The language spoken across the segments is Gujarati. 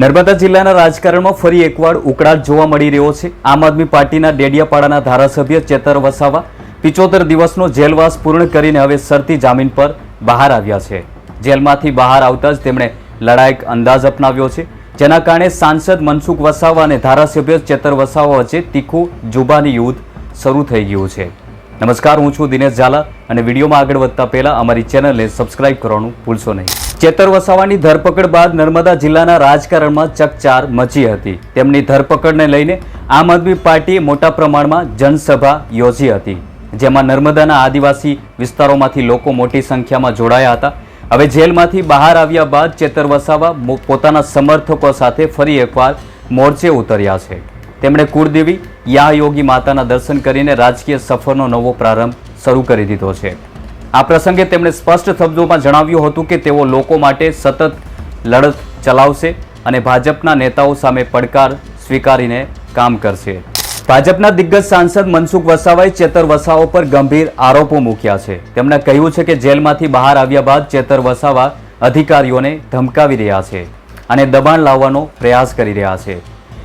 નર્મદા જિલ્લાના રાજકારણમાં ફરી એકવાર ઉકળાટ જોવા મળી રહ્યો છે. આમ આદમી પાર્ટીના ડેડિયાપાડાના ધારાસભ્ય ચેતર વસાવા પિચોતેર દિવસનો જેલવાસ પૂર્ણ કરીને હવે શરતી જામીન પર બહાર આવ્યા છે. જેલમાંથી બહાર આવતા જ તેમણે લડાયક અંદાજ અપનાવ્યો છે. જેના કારણે સાંસદ મનસુખ વસાવા અને ધારાસભ્ય ચેતર વસાવા વચ્ચે તીખું જુબાની યુદ્ધ શરૂ થઈ ગયું છે. નમસ્કાર, હું છું દિનેશ ઝાલા અને વિડીયોમાં આગળ વધતા પહેલાં અમારી ચેનલને સબસ્ક્રાઇબ કરવાનું ભૂલશો નહીં. ચેતર વસાવાની ધરપકડ બાદ નર્મદા જિલ્લાના રાજકારણમાં ચકચાર મચી હતી. તેમની ધરપકડને લઈને આમ આદમી પાર્ટીએ મોટા પ્રમાણમાં જનસભા યોજી હતી, જેમાં નર્મદાના આદિવાસી વિસ્તારોમાંથી લોકો મોટી સંખ્યામાં જોડાયા હતા. હવે જેલમાંથી બહાર આવ્યા બાદ ચેતર વસાવા પોતાના સમર્થકો સાથે ફરી એકવાર મોરચે ઉતર્યા છે. તેમણે કુળદેવી યા યોગી માતાના દર્શન કરીને રાજકીય સફરનો નવો પ્રારંભ શરૂ કરી દીધો છે. આ પ્રસંગે તેમણે સ્પષ્ટ શબ્દોમાં જણાવ્યું હતું કે તેઓ લોકો માટે સતત લડત ચલાવશે અને ભાજપના નેતાઓ સામે પડકાર સ્વીકારીને કામ કરશે. ભાજપના દિગ્ગજ સાંસદ મનસુખ વસાવાએ ચેતર વસાવા પર ગંભીર આરોપો મૂક્યા છે. તેમણે કહ્યું છે કે જેલમાંથી બહાર આવ્યા બાદ ચેતર વસાવા અધિકારીઓને ધમકાવી રહ્યા છે અને દબાણ લાવવાનો પ્રયાસ કરી રહ્યા છે.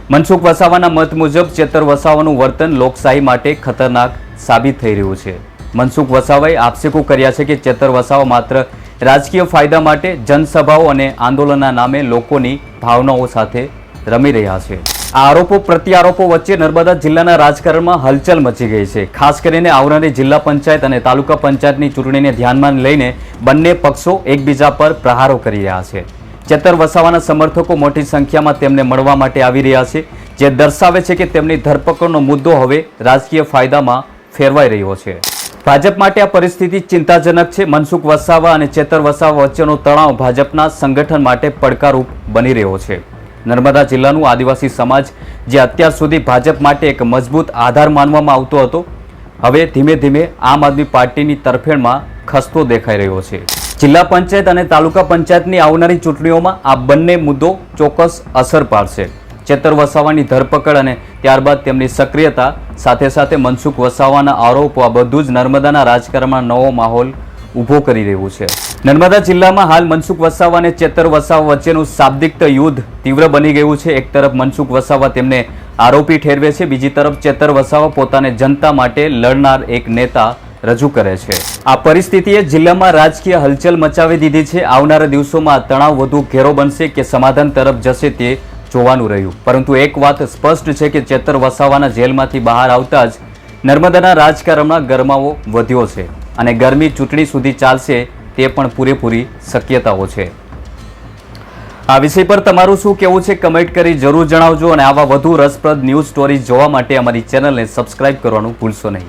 મનસુખ વસાવાના મત મુજબ ચેતર વસાવાનું વર્તન લોકશાહી માટે ખતરનાક સાબિત થઈ રહ્યું છે. મનસુખ વસાવાએ આક્ષેપો કર્યા છે કે ચેતર વસાવા માત્ર રાજકીય ફાયદા માટે જનસભાઓ અને આંદોલનના નામે લોકોની ભાવનાઓ સાથે રમી રહ્યા છે. આ આરોપો પ્રત્યારોપો વચ્ચે નર્મદા જિલ્લાના રાજકારણમાં હલચલ મચી ગઈ છે. ખાસ કરીને આવનારી જિલ્લા પંચાયત અને તાલુકા પંચાયતની ચૂંટણીને ધ્યાનમાં લઈને બંને પક્ષો એકબીજા પર પ્રહારો કરી રહ્યા છે. ચેતર વસાવાના સમર્થકો મોટી સંખ્યામાં તેમને મળવા માટે આવી રહ્યા છે, જે દર્શાવે છે કે તેમની ધરપકડનો મુદ્દો હવે રાજકીય ફાયદામાં ફેરવાઈ રહ્યો છે. ભાજપ માટે આ પરિસ્થિતિ ચિંતાજનક છે. મનસુખ વસાવા અને ચેતર વસાવા વચ્ચેનો તણાવ ભાજપના સંગઠન માટે પડકારરૂપ બની રહ્યો છે. નર્મદા જિલ્લાનું આદિવાસી સમાજ જે અત્યાર સુધી ભાજપ માટે એક મજબૂત આધાર માનવામાં આવતો હતો, હવે ધીમે ધીમે આમ આદમી પાર્ટીની તરફેણમાં ખસતો દેખાઈ રહ્યો છે. જિલ્લા પંચાયત અને તાલુકા પંચાયતની આવનારી ચૂંટણીઓમાં આ બંને મુદ્દો ચોક્કસ અસર પાડશે. ચેતર વસાવાની ધરપકડ અને ત્યારબાદ તેમની સક્રિયતા સાથે સાથે મનસુખ વસાવાના આરોપો, આ બધું જ નર્મદાના રાજકારણમાં નવો માહોલ ઊભો કરી રહ્યું છે. નર્મદા જિલ્લામાં હાલ મનસુખ વસાવા અને ચેતર વસાવા વચ્ચેનું શાબ્દિક યુદ્ધ તીવ્ર બની ગયું છે. એક તરફ મનસુખ વસાવા તેમને આરોપી ઠેરવે છે, બીજી તરફ ચેતર વસાવા પોતાને જનતા માટે લડનાર એક નેતા રજૂ કરે છે. આ પરિસ્થિતિએ જિલ્લામાં રાજકીય હલચલ મચાવી દીધી છે. આવનારા દિવસોમાં તણાવ વધુ ઘેરો બનશે કે સમાધાન તરફ જશે તે જોવાનું રહ્યું. પરંતુ એક વાત સ્પષ્ટ છે કે ચેતર વસાવાના જેલમાંથી બહાર આવતા જ નર્મદાના રાજકારણમાં ગરમાવો વધ્યો છે અને ગરમી ચૂંટણી સુધી ચાલશે તે પણ પૂરેપૂરી શક્યતાઓ છે. આ વિષય પર તમારું શું કહેવું છે કમેન્ટ કરી જરૂર જણાવજો અને આવા વધુ રસપ્રદ ન્યૂઝ સ્ટોરીઝ જોવા માટે અમારી ચેનલને સબસ્ક્રાઇબ કરવાનું ભૂલશો નહીં.